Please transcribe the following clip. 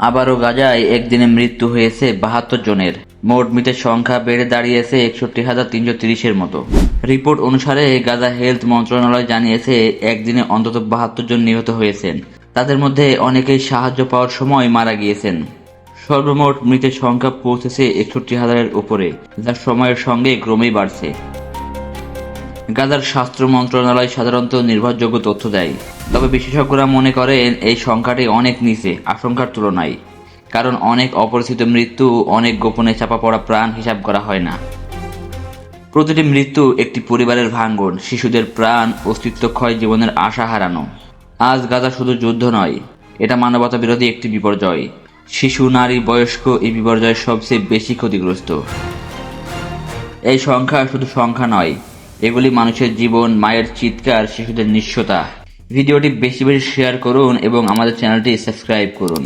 আবারও গাজায় একদিনে মৃত্যু হয়েছে বাহাত্তর জনের। মোট মৃতের সংখ্যা বেড়ে দাঁড়িয়েছে একষট্টি হাজার তিনশো তিরিশের মতো। রিপোর্ট অনুসারে গাজা হেলথ মন্ত্রণালয় জানিয়েছে, একদিনে অন্তত বাহাত্তর জন নিহত হয়েছেন। তাদের মধ্যে অনেকেই সাহায্য পাওয়ার সময় মারা গিয়েছেন। সর্বমোট মৃতের সংখ্যা পৌঁছেছে একষট্টি হাজারের উপরে, যা সময়ের সঙ্গে ক্রমেই বাড়ছে। গাজার স্বাস্থ্য মন্ত্রণালয় সাধারণত নির্ভরযোগ্য তথ্য দেয়। তবে বিশেষজ্ঞরা মনে করেন এই সংখ্যাটি অনেক নিচে আশঙ্কার তুলনায়, কারণ অনেক অপরিচিত মৃত্যু অনেক গোপনে চাপা পড়া প্রাণ হিসাব করা হয় না। প্রতিটি মৃত্যু একটি পরিবারের ভাঙ্গন, শিশুদের প্রাণ, অস্তিত্ব ক্ষয় জীবনের আশা হারানো। আজ গাজা শুধু যুদ্ধ নয়, এটা মানবতা বিরোধী একটি বিপর্যয়। শিশু, নারী, বয়স্ক এই বিপর্যয়ের সবচেয়ে বেশি ক্ষতিগ্রস্ত। এই সংখ্যা শুধু সংখ্যা নয় এগুলি মানুষের জীবন, মায়ের চিৎকার, শিশুদের নিঃস্বতা ভিডিওটি বেশি বেশি শেয়ার করুন এবং আমাদের চ্যানেলটি সাবস্ক্রাইব করুন।